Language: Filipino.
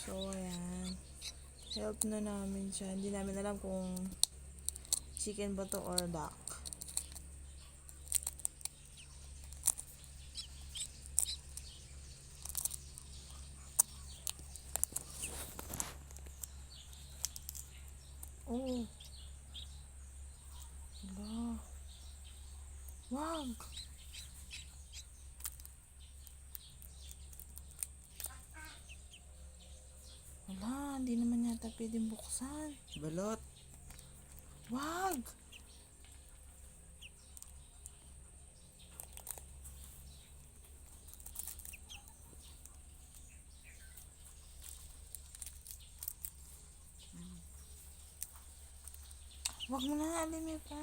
So, ayan. Help na namin siya. Hindi namin alam kung chicken ba to or duck. Oh. Wag. Wala, pwedeng buksan. Balot. Wag! Wag mo na, alimi pa.